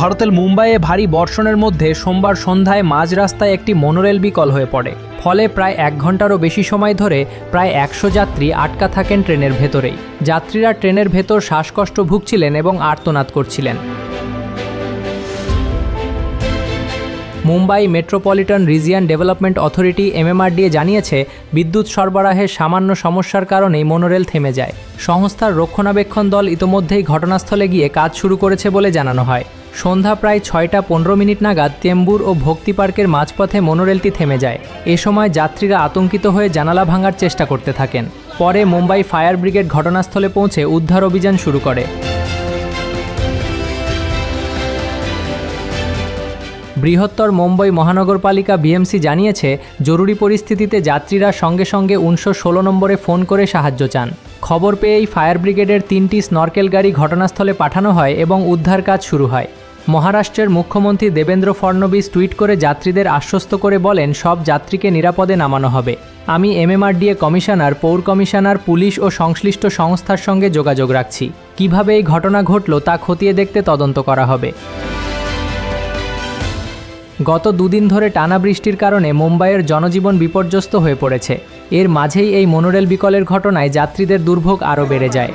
ভারতের মুম্বাইয়ে ভারী বর্ষণের মধ্যে সোমবার সন্ধ্যায় মাঝ রাস্তায় একটি মনোরেল বিকল হয়ে পড়ে। ফলে প্রায় এক ঘন্টারও বেশি সময় ধরে প্রায় একশো যাত্রী আটকা থাকেন ট্রেনের ভেতরেই। যাত্রীরা ট্রেনের ভেতর শ্বাসকষ্ট ভুগছিলেন এবং আর্তনাদ করছিলেন। Mumbai metropolitan region development authority MMRDA জানিয়েছে, বিদ্যুৎ সরবরাহের সামান্য সমস্যার কারণেই মনোরেল থেমে যায়। সংস্থার রক্ষণাবেক্ষণ দল ইতোমধ্যেই ঘটনাস্থলে গিয়ে কাজ শুরু করেছে বলে জানানো হয়। সন্ধ্যা প্রায় ছয়টা পনেরো মিনিট নাগাদ তেম্বুর ও ভক্তি পার্কের মাঝপথে মনোরেলটি থেমে যায়। এ সময় যাত্রীরা আতঙ্কিত হয়ে জানালা ভাঙার চেষ্টা করতে থাকেন। পরে মুম্বাই ফায়ার ব্রিগেড ঘটনাস্থলে পৌঁছে উদ্ধার অভিযান শুরু করে। বৃহত্তর মুম্বই মহানগরপালিকা বিএমসি জানিয়েছে, জরুরি পরিস্থিতিতে যাত্রীরা সঙ্গে সঙ্গে উনিশশো ষোলো নম্বরে ফোন করে সাহায্য চান। খবর পেয়েই ফায়ার ব্রিগেডের তিনটি স্নরকেল গাড়ি ঘটনাস্থলে পাঠানো হয় এবং উদ্ধার কাজ শুরু হয়। মহারাষ্ট্রের মুখ্যমন্ত্রী দেবেন্দ্র ফডণবীস টুইট করে যাত্রীদের আশ্বস্ত করে বলেন, সব যাত্রীকে নিরাপদে নামানো হবে। আমি এমএমআরডিএ কমিশনার, পৌর কমিশনার, পুলিশ ও সংশ্লিষ্ট সংস্থার সঙ্গে যোগাযোগ রাখছি। কীভাবে এই ঘটনা ঘটল তা খতিয়ে দেখতে তদন্ত করা হবে। গত দুদিন ধরে টানা বৃষ্টির কারণে মুম্বাইয়ের জনজীবন বিপর্যস্ত হয়ে পড়েছে। এর মাঝেই এই মনোরেল বিকলের ঘটনায় যাত্রীদের দুর্ভোগ আরও বেড়ে যায়।